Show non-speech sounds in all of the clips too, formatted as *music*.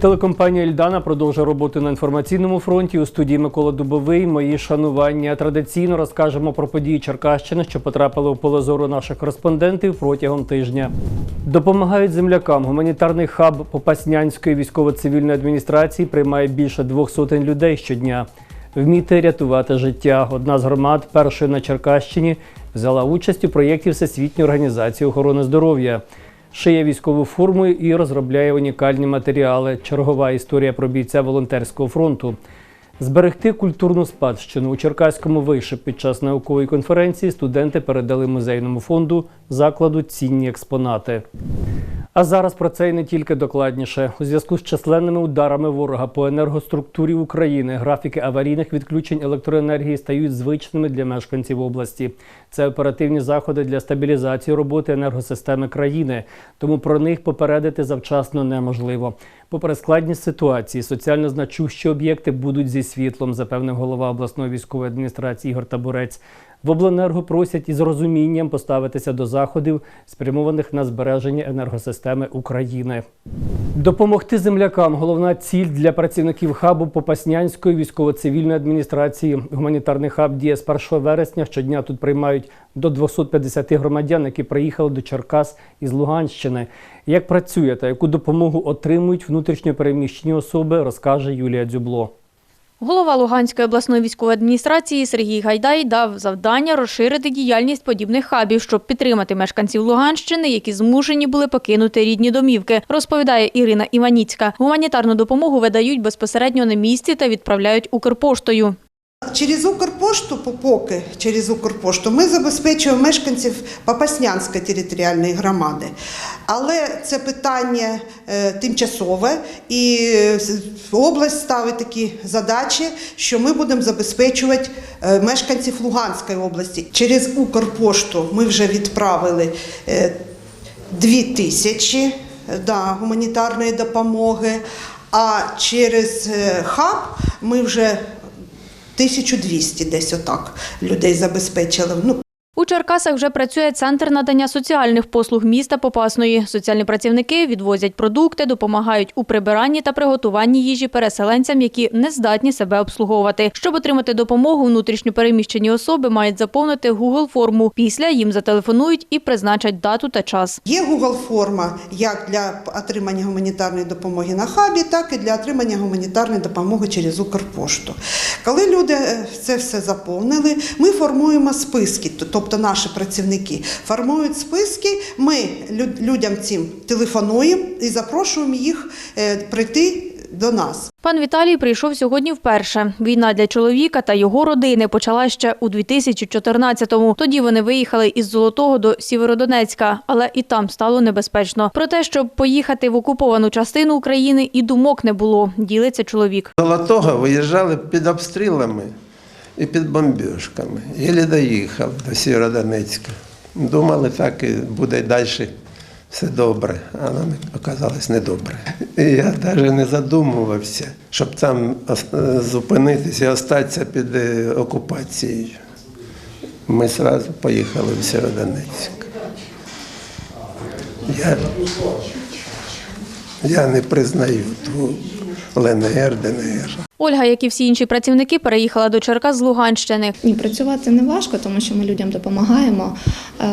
Телекомпанія Ільдана продовжує роботу на інформаційному фронті. У студії Микола Дубовий. Мої шанування. Традиційно розкажемо про події Черкащини, що потрапили у поле зору наших кореспондентів протягом тижня. Допомагають землякам. Гуманітарний хаб Попаснянської військово-цивільної адміністрації приймає більше двох сотень людей щодня. Вміти рятувати життя. Одна з громад першої на Черкащині взяла участь у проєкті Всесвітньої організації охорони здоров'я шиє військову форму і розробляє унікальні матеріали. Чергова історія про бійця волонтерського фронту. Зберегти культурну спадщину у Черкаському виші під час наукової конференції студенти передали музейному фонду закладу цінні експонати. А зараз про це і не тільки докладніше. У зв'язку з численними ударами ворога по енергоструктурі України графіки аварійних відключень електроенергії стають звичними для мешканців області. Це оперативні заходи для стабілізації роботи енергосистеми країни, тому про них попередити завчасно неможливо. Попри складність ситуації, соціально значущі об'єкти будуть зі світлом, запевнив голова обласної військової адміністрації Ігор Табурець. В обленерго просять із розумінням поставитися до заходів, спрямованих на збереження енергосистеми України. Допомогти землякам головна ціль для працівників хабу Попаснянської військово-цивільної адміністрації. Гуманітарний хаб діє з 1 вересня. Щодня тут приймають до 250 громадян, які приїхали до Черкас із Луганщини. Як працює та яку допомогу отримують внутрішньо переміщені особи, розкаже Юлія Дзюбло. Голова Луганської обласної військової адміністрації Сергій Гайдай дав завдання розширити діяльність подібних хабів, щоб підтримати мешканців Луганщини, які змушені були покинути рідні домівки, розповідає Ірина Іваніцька. Гуманітарну допомогу видають безпосередньо на місці та відправляють Укрпоштою. Через Укрпошту, поки через Укрпошту, ми забезпечуємо мешканців Попаснянської територіальної громади. Але це питання е, тимчасове, і е, область ставить такі задачі, що ми будемо забезпечувати е, мешканців Луганської області. Через Укрпошту ми вже відправили е, дві тисячі да, гуманітарної допомоги, а через хаб ми вже 1200 десь отак людей забезпечили. Ну, У Черкасах вже працює центр надання соціальних послуг міста Попасної. Соціальні працівники відвозять продукти, допомагають у прибиранні та приготуванні їжі переселенцям, які не здатні себе обслуговувати. Щоб отримати допомогу, внутрішньо переміщені особи мають заповнити Google форму. Після їм зателефонують і призначать дату та час. є Google форма як для отримання гуманітарної допомоги на хабі, так і для отримання гуманітарної допомоги через Укрпошту. Коли люди е, це все заповнили, ми формуємо списки, тобто наші працівники формують списки. Ми лю- людям цим телефонуємо і запрошуємо їх е, прийти до нас. Пан Віталій прийшов сьогодні вперше. Війна для чоловіка та його родини почала ще у 2014-му. Тоді вони виїхали із Золотого до Сєвєродонецька, але і там стало небезпечно. Про те, щоб поїхати в окуповану частину України, і думок не було. Ділиться чоловік. Золотого виїжджали під обстрілами і під бомбіжками. Єлі доїхав до Сєвєродонецька. Думали, так і буде далі все добре, а воно оказалось недобре. І я навіть не задумувався, щоб там зупинитися і остатися під е, окупацією. Ми одразу поїхали в Сєвєродонецьк. Я, я не признаю ту ЛНР, ДНР. Ольга, як і всі інші працівники, переїхала до Черкас з Луганщини. Ні, працювати не важко, тому що ми людям допомагаємо. Е,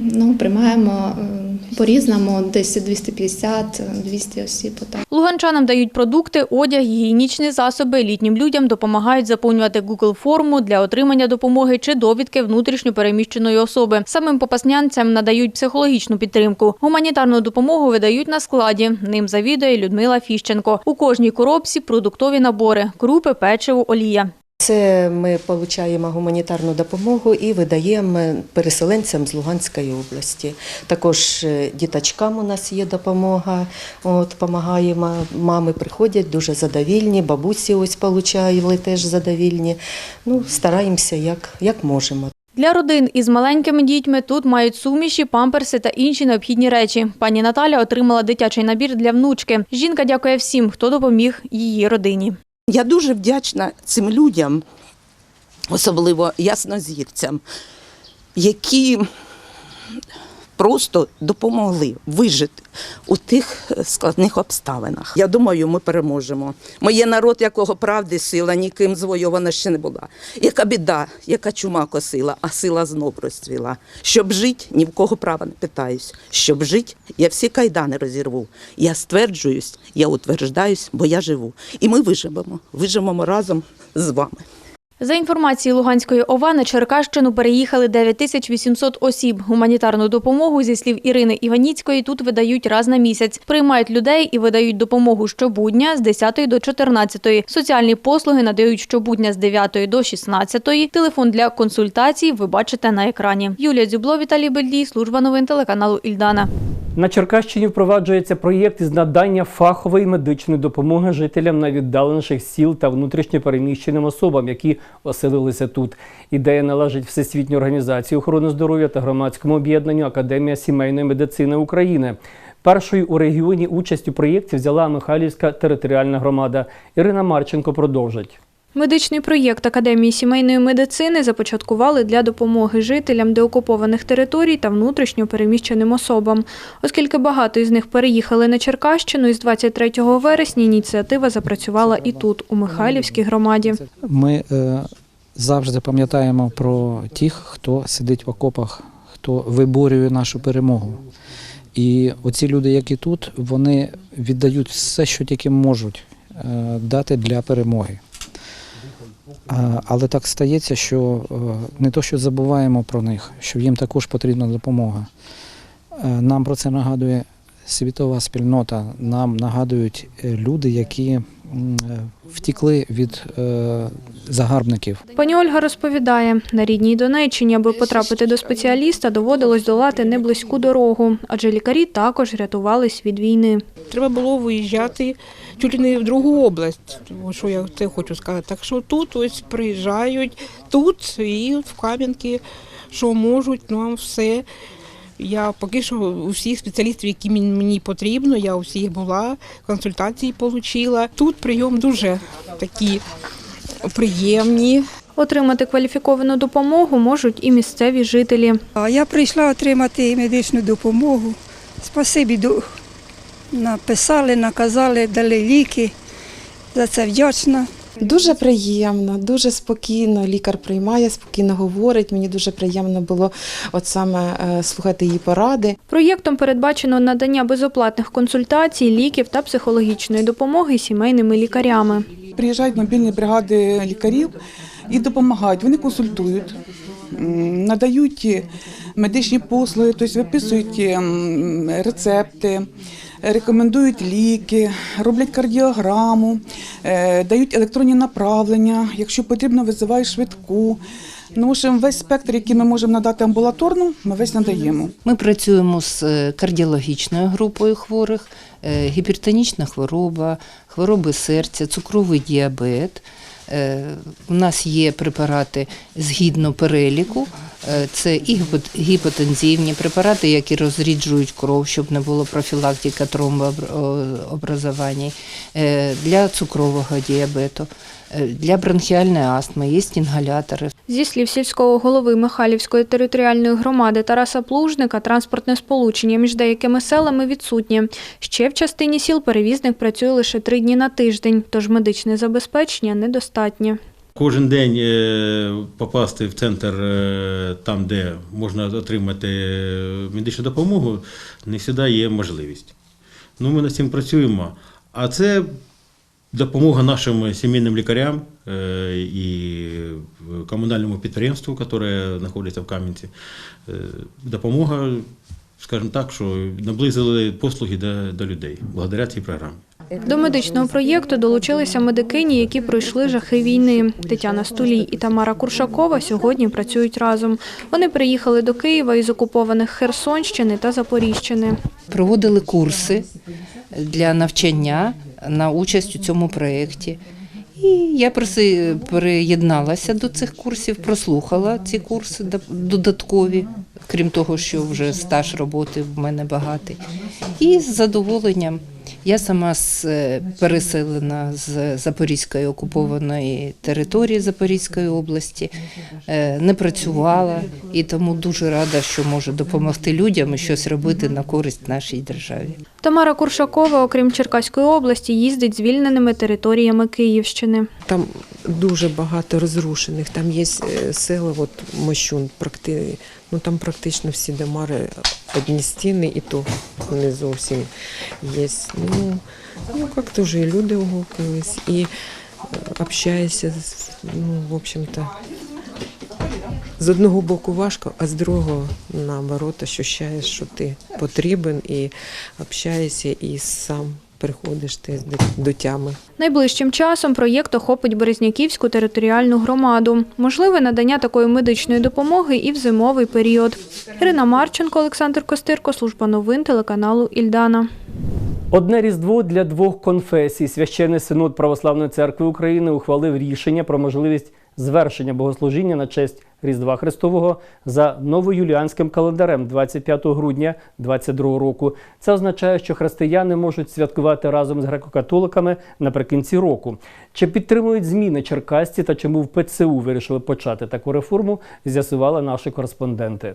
Ну, приймаємо е, по-різному, десь 250, 200 осіб. Отак. Луганчанам дають продукти, одяг, гігієнічні засоби. Літнім людям допомагають заповнювати Google форму для отримання допомоги чи довідки внутрішньо переміщеної особи. Самим попаснянцям надають психологічну підтримку. Гуманітарну допомогу видають на складі. Ним завідує Людмила Фіщенко. У кожній коробці продуктові набори: крупи, печиво, олія. Це ми отримуємо гуманітарну допомогу і видаємо переселенцям з Луганської області. Також е, діточкам у нас є допомога. От, допомагаємо. Мами приходять дуже задовільні, бабусі ось получали теж задовільні. Ну, стараємося як, як можемо. Для родин із маленькими дітьми тут мають суміші, памперси та інші необхідні речі. Пані Наталя отримала дитячий набір для внучки. Жінка дякує всім, хто допоміг її родині. Я дуже вдячна цим людям, особливо яснозірцям, які просто допомогли вижити у тих е, складних обставинах. Я думаю, ми переможемо. Ми є народ, якого правди сила ніким звойована ще не була. Яка біда, яка чума косила, а сила знов розцвіла. Щоб жити, ні в кого права не питаюсь. Щоб жити, я всі кайдани розірву. Я стверджуюсь, я утверждаюсь, бо я живу. І ми виживемо. Виживемо разом з вами. За інформацією Луганської ОВА, на Черкащину переїхали 9800 осіб. Гуманітарну допомогу, зі слів Ірини Іваніцької, тут видають раз на місяць. Приймають людей і видають допомогу щобудня з 10 до 14. Соціальні послуги надають щобудня з 9 до 16. Телефон для консультацій ви бачите на екрані. Юлія Дзюбло, Віталій Бельдій, служба новин телеканалу Ільдана. На Черкащині впроваджується проєкт із надання фахової медичної допомоги жителям найвіддаленіших сіл та внутрішньопереміщеним особам, які оселилися тут. Ідея належить Всесвітній організації охорони здоров'я та громадському об'єднанню Академія сімейної медицини України. Першою у регіоні участь у проєкті взяла Михайлівська територіальна громада. Ірина Марченко продовжить. Медичний проєкт Академії сімейної медицини започаткували для допомоги жителям деокупованих територій та внутрішньо переміщеним особам. Оскільки багато із них переїхали на Черкащину, із 23 вересня ініціатива запрацювала і тут, у Михайлівській громаді. Ми е, завжди пам'ятаємо про тих, хто сидить в окопах, хто виборює нашу перемогу. І оці люди, які тут, вони віддають все, що тільки можуть е, дати для перемоги. Але так стається, що е, не то, що забуваємо про них, що їм також потрібна допомога. Е, Нам про це нагадує світова спільнота, нам нагадують люди, які втікли від е, загарбників. Пані Ольга розповідає, на рідній Донеччині, аби потрапити до спеціаліста, доводилось долати неблизьку дорогу, адже лікарі також рятувались від війни. Треба було виїжджати чуть ли не в другу область. Що я це хочу сказати. Так що тут ось приїжджають тут і в Кам'янки, що можуть, нам все. Я поки що у всіх спеціалістів, які мені- потрібно, я у всіх була, консультації отримала. Тут прийом дуже такі приємні. Отримати кваліфіковану допомогу можуть і місцеві жителі. А Я прийшла отримати медичну допомогу. Спасибі, написали, наказали, дали ліки. За це вдячна. Дуже приємно, дуже спокійно. Лікар приймає, спокійно говорить. Мені дуже приємно було от саме е, слухати її поради. Проєктом передбачено надання безоплатних консультацій, ліків та психологічної допомоги сімейними лікарями. Приїжджають мобільні бригади лікарів і допомагають. Вони консультують, надають медичні послуги, тобто виписують рецепти, рекомендують ліки, роблять кардіограму, е, дають електронні направлення. Якщо потрібно, визивають швидку. Ну, общем, весь спектр, який ми можемо надати амбулаторно, ми весь надаємо. Ми працюємо з е, кардіологічною групою хворих, е, гіпертонічна хвороба, хвороби серця, цукровий діабет. У нас є препарати згідно переліку. Е, Це і гіпот- гіпотензивні препарати, які розріджують кров, щоб не було профілактика тромбообразування, Е, для цукрового діабету, е, для бронхіальної астми є інгалятори. Зі слів сільського голови Михайлівської територіальної громади Тараса Плужника, транспортне сполучення між деякими селами відсутнє. Ще в частині сіл перевізник працює лише три дні на тиждень, тож медичне забезпечення недостатнє. Кожен день е, попасти в центр е, там, де можна отримати е, медичну допомогу, не завжди є можливість. Ну, ми над цим працюємо. А це допомога нашим сімейним лікарям і комунальному підприємству, яке знаходиться в Кам'янці. Допомога, скажімо так, що наблизили послуги до, до людей благодаря цій програмі. До медичного проєкту долучилися медикині, які пройшли жахи війни. Тетяна Стулій і Тамара Куршакова сьогодні працюють разом. Вони приїхали до Києва із окупованих Херсонщини та Запоріжчини. Проводили курси для навчання на участь у цьому проєкті. І я приєдналася до цих курсів, прослухала ці курси додаткові, крім того, що вже стаж роботи в мене багатий. І з задоволенням Я сама з, е, переселена з Запорізької окупованої території Запорізької області, е, не працювала і тому дуже рада, що можу допомогти людям і щось робити на користь нашій державі. Тамара Куршакова, окрім Черкаської області, їздить звільненими територіями Київщини. Там дуже багато розрушених. Там є е, села, от Мощун, практи, ну там практично всі домари одні стіни, і то не зовсім є. Ну, ну як то вже і люди угукнулись, і е, общаєшся, ну, в общем-то, з одного боку важко, а з другого, наоборот, ощущаєш, що ти потрібен і общаєшся, і сам приходиш ти до, до тями. Найближчим часом проєкт охопить Березняківську територіальну громаду. Можливе надання такої медичної допомоги і в зимовий період. Ірина Марченко, Олександр Костирко, служба новин телеканалу Ільдана. Одне різдво для двох конфесій. Священний синод Православної церкви України ухвалив рішення про можливість звершення богослужіння на честь Різдва Христового за новоюліанським календарем 25 грудня 2022 року. Це означає, що християни можуть святкувати разом з греко-католиками наприкінці року. Чи підтримують зміни черкасці та чому в ПЦУ вирішили почати таку реформу, з'ясували наші кореспонденти.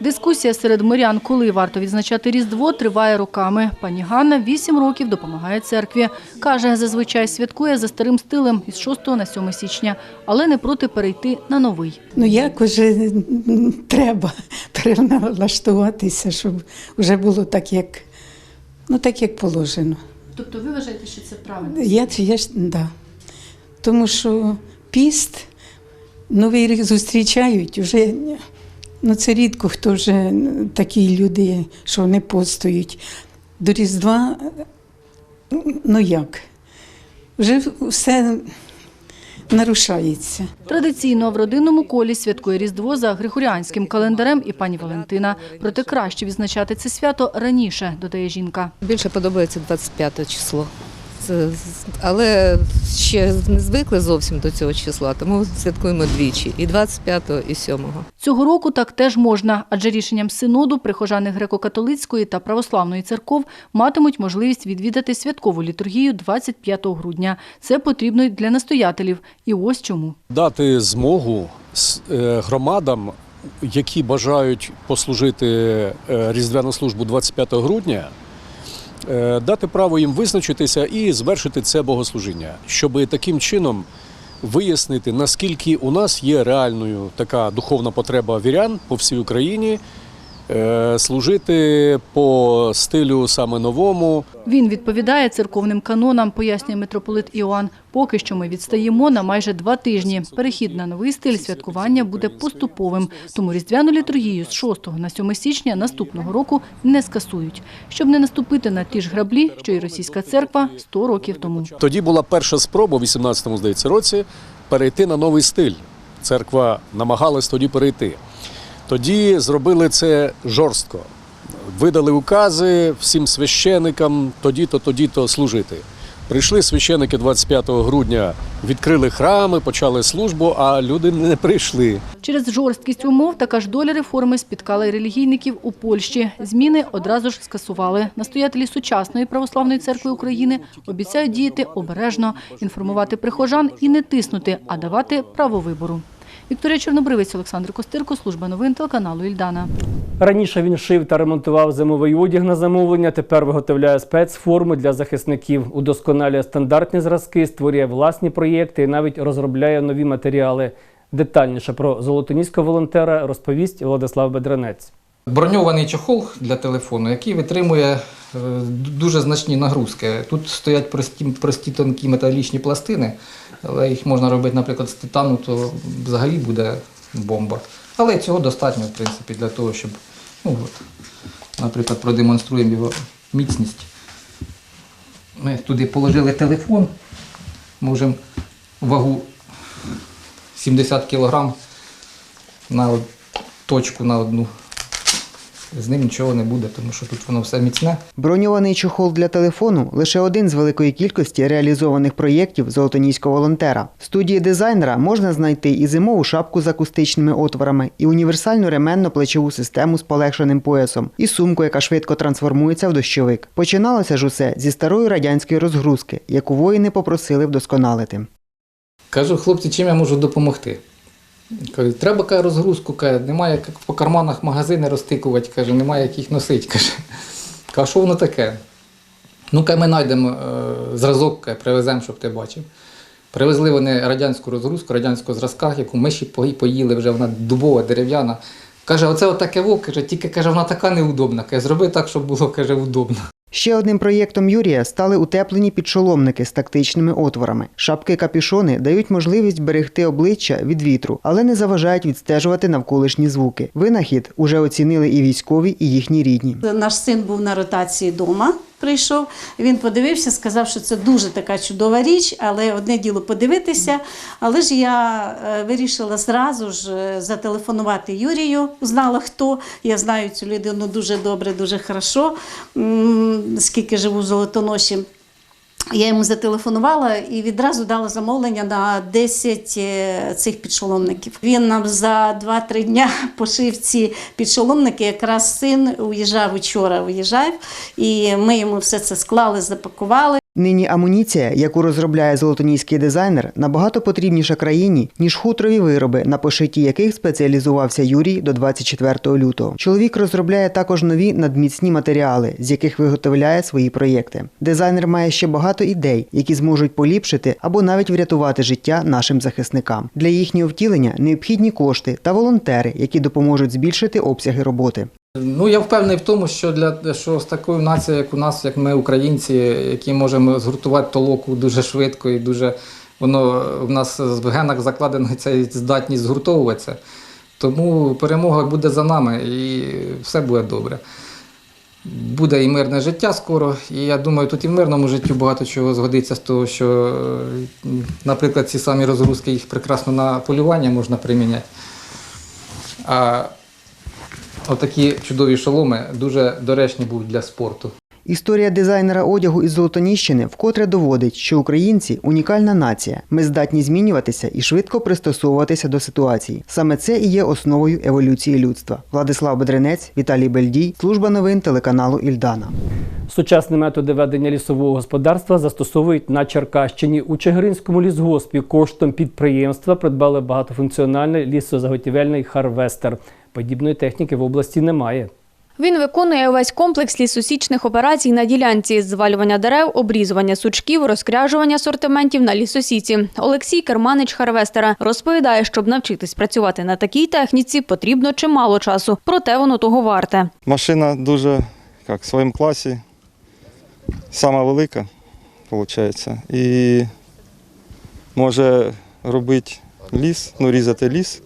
Дискусія серед мирян, коли варто відзначати Різдво, триває роками. Пані Ганна вісім років допомагає церкві. Каже, зазвичай святкує за старим стилем із 6 на 7 січня, але не проти перейти на новий. Ну як уже треба переналаштуватися, щоб вже було так, як, ну, так, як положено. Тобто ви вважаєте, що це правильно? Я, я ж, да. Тому що піст, новий рік зустрічають, вже ну, це рідко хто вже такі люди, що не постують. До Різдва, ну як? Вже все нарушається. Традиційно в родинному колі святкує Різдво за григоріанським календарем і пані Валентина. Проте краще відзначати це свято раніше, додає жінка. Більше подобається 25 число. Це, але ще не звикли зовсім до цього числа, тому святкуємо двічі і 25-го, і 7-го. Цього року так теж можна, адже рішенням синоду прихожани греко-католицької та православної церков матимуть можливість відвідати святкову літургію 25 грудня. Це потрібно й для настоятелів. І ось чому. дати змогу е, громадам, які бажають послужити е, різдвяну службу 25 грудня, дати право їм визначитися і звершити це богослужіння, щоб таким чином вияснити, наскільки у нас є реальною така духовна потреба вірян по всій Україні. Е, Служити по стилю саме новому, Він відповідає церковним канонам, пояснює митрополит Іоанн. Поки що ми відстаємо на майже два тижні. Перехід на новий стиль святкування буде поступовим. Тому різдвяну літургію з 6 на 7 січня наступного року не скасують, щоб не наступити на ті ж граблі, що й російська церква 100 років тому. Тоді була перша спроба в 18-му, здається, році перейти на новий стиль. Церква намагалась тоді перейти. Тоді зробили це жорстко. Видали укази всім священикам тоді-то, тоді-то служити. Прийшли священики 25 грудня, відкрили храми, почали службу, а люди не прийшли. Через жорсткість умов така ж доля реформи спіткала й релігійників у Польщі. Зміни одразу ж скасували. Настоятелі сучасної православної церкви України обіцяють діяти обережно, інформувати прихожан і не тиснути, а давати право вибору. Вікторія Чорнобривець, Олександр Костирко, служба новин телеканалу Ільдана. Раніше він шив та ремонтував зимовий одяг на замовлення. Тепер виготовляє спецформи для захисників, удосконалює стандартні зразки, створює власні проєкти і навіть розробляє нові матеріали. Детальніше про золотоніського волонтера розповість Владислав Бедренець. Броньований чохол для телефону, який витримує е, дуже значні нагрузки. Тут стоять прості, прості тонкі металічні пластини, але їх можна робити, наприклад, з титану, то взагалі буде бомба. Але цього достатньо, в принципі, для того, щоб, ну, от, наприклад, продемонструємо його міцність. Ми туди положили телефон, можемо вагу 70 кг на точку на одну з ним нічого не буде, тому що тут воно все міцне. Броньований чохол для телефону лише один з великої кількості реалізованих проєктів золотоніського волонтера. В студії дизайнера можна знайти і зимову шапку з акустичними отворами, і універсальну ременно-плечову систему з полегшеним поясом, і сумку, яка швидко трансформується в дощовик. Починалося ж усе зі старої радянської розгрузки, яку воїни попросили вдосконалити. Кажу, хлопці, чим я можу допомогти? Кажу, треба каже, розгрузку, каже, немає як по карманах магазини розтикувати, каже, немає як їх носити. Каже. Кажу, що воно таке? Ну, каже, ми знайдемо е, зразок, каже, привеземо, щоб ти бачив. Привезли вони радянську розгрузку, радянського зразка, яку ми ще поїли, вже вона дубова, дерев'яна. Каже, оце отаке вовк, каже, тільки каже, вона така неудобна. Каже, зроби так, щоб було каже, удобно. Ще одним проєктом Юрія стали утеплені підшоломники з тактичними отворами. Шапки-капюшони дають можливість берегти обличчя від вітру, але не заважають відстежувати навколишні звуки. Винахід уже оцінили і військові, і їхні рідні. Наш син був на ротації вдома. Прийшов, він подивився, сказав, що це дуже така чудова річ, але одне діло подивитися. Але ж я е, вирішила зразу ж е, зателефонувати Юрію, знала хто. Я знаю цю людину дуже добре, дуже хорошо, скільки живу в Золотоноші. Я йому зателефонувала і відразу дала замовлення на 10 е, цих підшоломників. Він нам за 2-3 дня *laughs* пошив ці підшоломники. Якраз син уїжджав учора, уїжджав, і ми йому все це склали, запакували. Нині амуніція, яку розробляє золотоніський дизайнер, набагато потрібніша країні, ніж хутрові вироби, на пошитті яких спеціалізувався Юрій до 24 лютого. Чоловік розробляє також нові надміцні матеріали, з яких виготовляє свої проєкти. Дизайнер має ще багато ідей, які зможуть поліпшити або навіть врятувати життя нашим захисникам. Для їхнього втілення необхідні кошти та волонтери, які допоможуть збільшити обсяги роботи. Ну, я впевнений в тому, що для що з такою нацією, як у нас, як ми, українці, які можемо згуртувати толоку дуже швидко і дуже воно в нас в генах закладена ця здатність згуртовуватися. Тому перемога буде за нами і все буде добре. Буде і мирне життя скоро, і я думаю, тут і в мирному житті багато чого згодиться з того, що, наприклад, ці самі розгрузки їх прекрасно на полювання можна приміняти. А Отакі чудові шоломи дуже доречні будуть для спорту. Історія дизайнера одягу із Золотоніщини вкотре доводить, що українці унікальна нація. Ми здатні змінюватися і швидко пристосовуватися до ситуації. Саме це і є основою еволюції людства. Владислав Бедренець, Віталій Бельдій, служба новин телеканалу Ільдана. Сучасні методи ведення лісового господарства застосовують на Черкащині. У Чигиринському лісгоспі коштом підприємства придбали багатофункціональний лісозаготівельний харвестер. Подібної техніки в області немає. Він виконує увесь комплекс лісосічних операцій на ділянці звалювання дерев, обрізування сучків, розкряжування асортиментів на лісосіці. Олексій Керманич Харвестера розповідає, щоб навчитись працювати на такій техніці, потрібно чимало часу, проте воно того варте. Машина дуже як, в своєму класі, сама велика, виходить, і може робити ліс, ну різати ліс,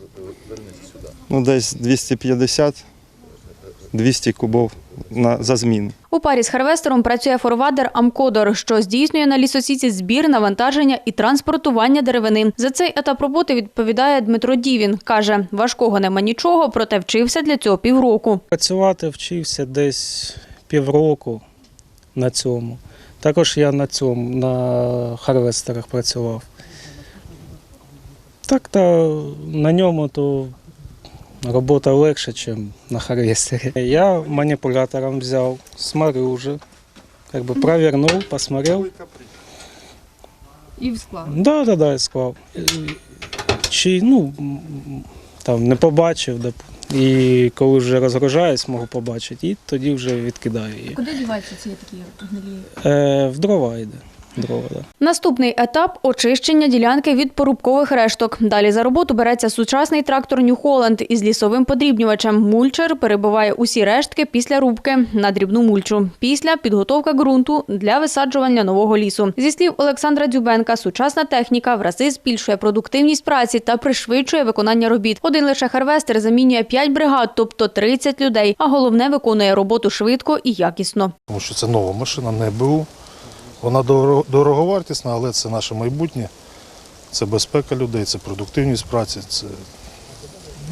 ну десь 250-200 кубов на, за зміну. У парі з харвестером працює форвардер Амкодор, що здійснює на лісосіці збір, навантаження і транспортування деревини. За цей етап роботи відповідає Дмитро Дівін. Каже, важкого нема нічого, проте вчився для цього півроку. Працювати вчився десь півроку на цьому. Також я на цьому, на харвестерах працював. Так, та на ньому то робота легша, ніж на харвестері. Я маніпулятором взяв, смотрю вже, как бы провернув, посмотрел. І склад. Да, да, да, склав. Чи ну там не побачив, і коли вже розгружаюсь, можу побачити, і тоді вже відкидаю її. Куди діваються ці такі гнилі? Е, в дрова йде. Дрова, да. Наступний етап очищення ділянки від порубкових решток. Далі за роботу береться сучасний трактор New Holland із лісовим подрібнювачем. Мульчер перебиває усі рештки після рубки на дрібну мульчу. Після підготовка ґрунту для висаджування нового лісу. Зі слів Олександра Дзюбенка, сучасна техніка в рази збільшує продуктивність праці та пришвидшує виконання робіт. Один лише харвестер замінює 5 бригад, тобто 30 людей. А головне виконує роботу швидко і якісно. тому що це нова машина, не БУ. Вона дорого- дороговартісна, але це наше майбутнє, це безпека людей, це продуктивність праці, це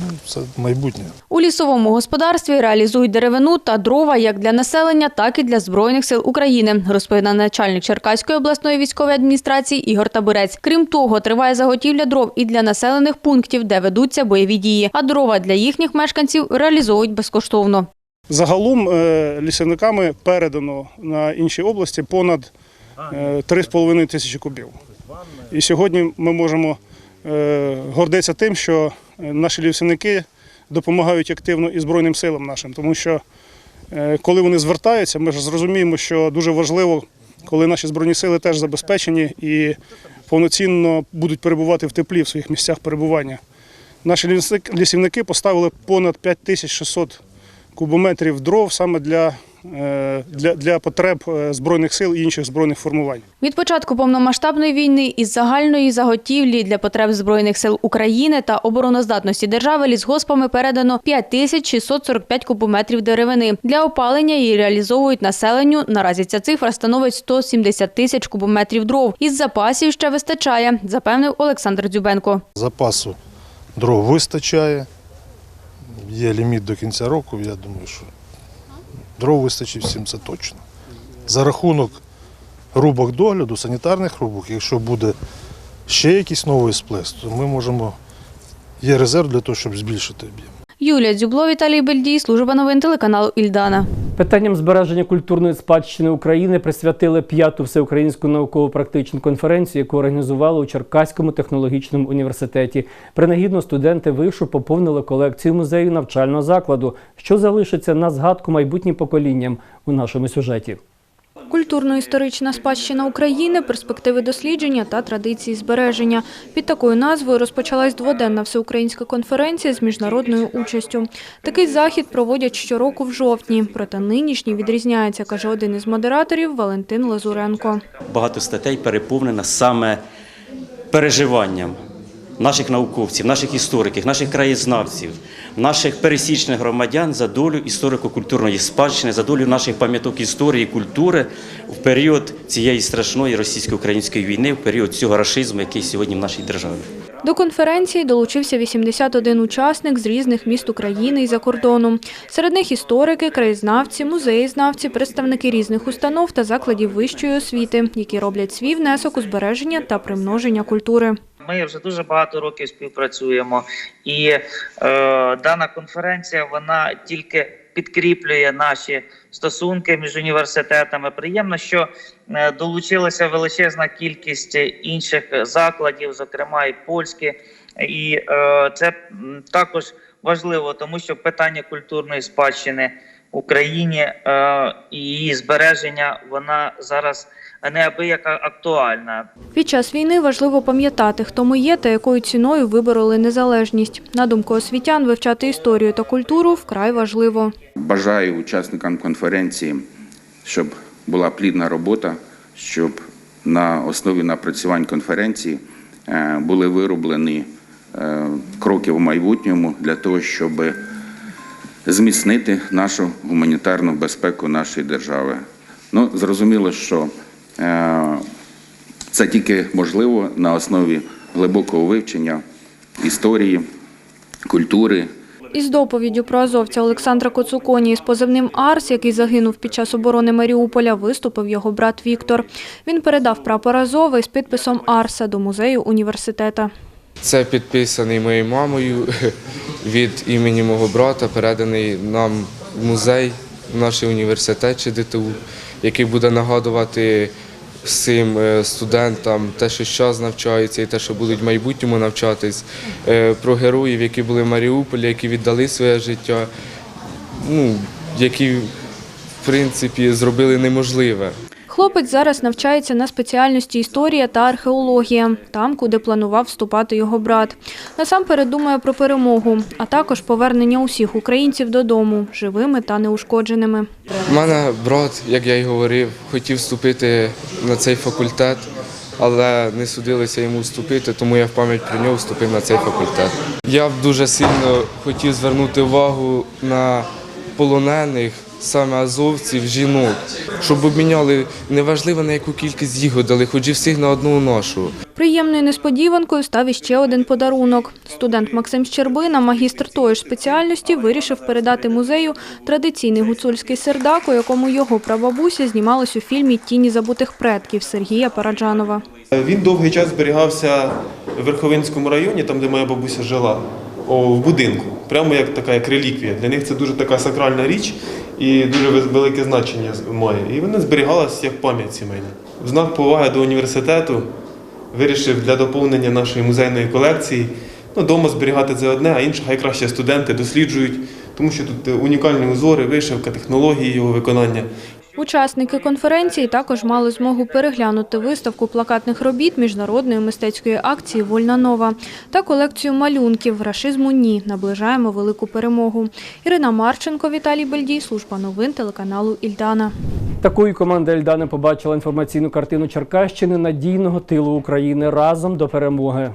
Ну, це майбутнє. У лісовому господарстві реалізують деревину та дрова як для населення, так і для Збройних сил України, розповідає начальник Черкаської обласної військової адміністрації Ігор Табурець. Крім того, триває заготівля дров і для населених пунктів, де ведуться бойові дії. А дрова для їхніх мешканців реалізовують безкоштовно. Загалом е, лісівниками передано на інші області понад 3,5 тисячі кубів. І сьогодні ми можемо е, гордитися тим, що е, наші лісівники допомагають активно і Збройним силам нашим, тому що е, коли вони звертаються, ми ж зрозуміємо, що дуже важливо, коли наші збройні сили теж забезпечені і повноцінно будуть перебувати в теплі в своїх місцях перебування. Наші лісівники поставили понад 5600 кубометрів дров саме для, е, для, для потреб е, Збройних сил і інших збройних формувань. Від початку повномасштабної війни із загальної заготівлі для потреб Збройних сил України та обороноздатності держави лісгоспами передано 5645 кубометрів деревини. Для опалення її реалізовують населенню. Наразі ця цифра становить 170 тисяч кубометрів дров. Із запасів ще вистачає, запевнив Олександр Дзюбенко. Запасу дров вистачає. Є ліміт до кінця року, я думаю, що дров вистачить всім це точно. За рахунок рубок догляду, санітарних рубок, якщо буде ще якийсь новий сплеск, то ми можемо. Є резерв для того, щоб збільшити об'єм. Юлія Дзюбло, Віталій Бельдій, служба новин телеканалу Ільдана. Питанням збереження культурної спадщини України присвятили п'яту всеукраїнську науково-практичну конференцію, яку організували у Черкаському технологічному університеті. Принагідно студенти вишу поповнили колекцію музею навчального закладу, що залишиться на згадку майбутнім поколінням у нашому сюжеті. Культурно-історична спадщина України, перспективи дослідження та традиції збереження. Під такою назвою розпочалась дводенна всеукраїнська конференція з міжнародною участю. Такий захід проводять щороку в жовтні, проте нинішній відрізняється, каже один із модераторів Валентин Лазуренко. багато статей переповнена саме переживанням наших науковців, наших істориків, наших краєзнавців, наших пересічних громадян за долю історико-культурної спадщини, за долю наших пам'яток історії, культури в період цієї страшної російсько-української війни, в період цього рашизму, який сьогодні в нашій державі. До конференції долучився 81 учасник з різних міст України і за кордону. Серед них історики, краєзнавці, музеєзнавці, представники різних установ та закладів вищої освіти, які роблять свій внесок у збереження та примноження культури. Ми вже дуже багато років співпрацюємо, і е, дана конференція вона тільки підкріплює наші стосунки між університетами. Приємно, що е, долучилася величезна кількість інших закладів, зокрема і польські, і е, це також важливо, тому що питання культурної спадщини Україні е, і її збереження вона зараз неабияка актуальна. Під час війни важливо пам'ятати, хто ми є та якою ціною вибороли незалежність. На думку освітян, вивчати історію та культуру вкрай важливо. Бажаю учасникам конференції, щоб була плідна робота, щоб на основі напрацювань конференції е, були вироблені е, кроки в майбутньому для того, щоб зміцнити нашу гуманітарну безпеку нашої держави. Ну, зрозуміло, що це тільки можливо на основі глибокого вивчення історії, культури, Із доповіддю про азовця Олександра Коцуконі із позивним Арс, який загинув під час оборони Маріуполя, виступив його брат Віктор. Він передав прапор Азова з підписом Арса до музею університету. Це підписаний моєю мамою від імені мого брата, переданий нам в музей, в наш університет чи ДТУ, який буде нагадувати всім е, студентам те, що зараз навчаються, і те, що будуть в майбутньому навчатись, е, про героїв, які були в Маріуполі, які віддали своє життя, ну, які в принципі зробили неможливе. Хлопець зараз навчається на спеціальності історія та археологія, там, куди планував вступати його брат. Насамперед думає про перемогу, а також повернення усіх українців додому, живими та неушкодженими. У мене брат, як я й говорив, хотів вступити на цей факультет, але не судилося йому вступити, тому я в пам'ять про нього вступив на цей факультет. Я б дуже сильно хотів звернути увагу на полонених саме азовців, жінок, щоб обміняли неважливо на яку кількість їх дали, хоч і всіх на одну нашу. Приємною несподіванкою став іще один подарунок. Студент Максим Щербина, магістр тої ж спеціальності, вирішив передати музею традиційний гуцульський сердак, у якому його прабабуся знімалась у фільмі Тіні забутих предків Сергія Параджанова. Він довгий час зберігався в Верховинському районі, там де моя бабуся жила, в будинку, прямо як така як реліквія. Для них це дуже така сакральна річ і дуже велике значення має. І вона зберігалася як пам'ять сімейна. В знак поваги до університету вирішив для доповнення нашої музейної колекції ну, дома зберігати це одне, а інше хай краще студенти досліджують, тому що тут унікальні узори, вишивка, технології його виконання. Учасники конференції також мали змогу переглянути виставку плакатних робіт міжнародної мистецької акції Вольна нова та колекцію малюнків Рашизму ні. Наближаємо велику перемогу. Ірина Марченко, Віталій Бельдій, служба новин телеканалу Ільдана. Такою команда Ельдани побачила інформаційну картину Черкащини надійного тилу України разом до перемоги.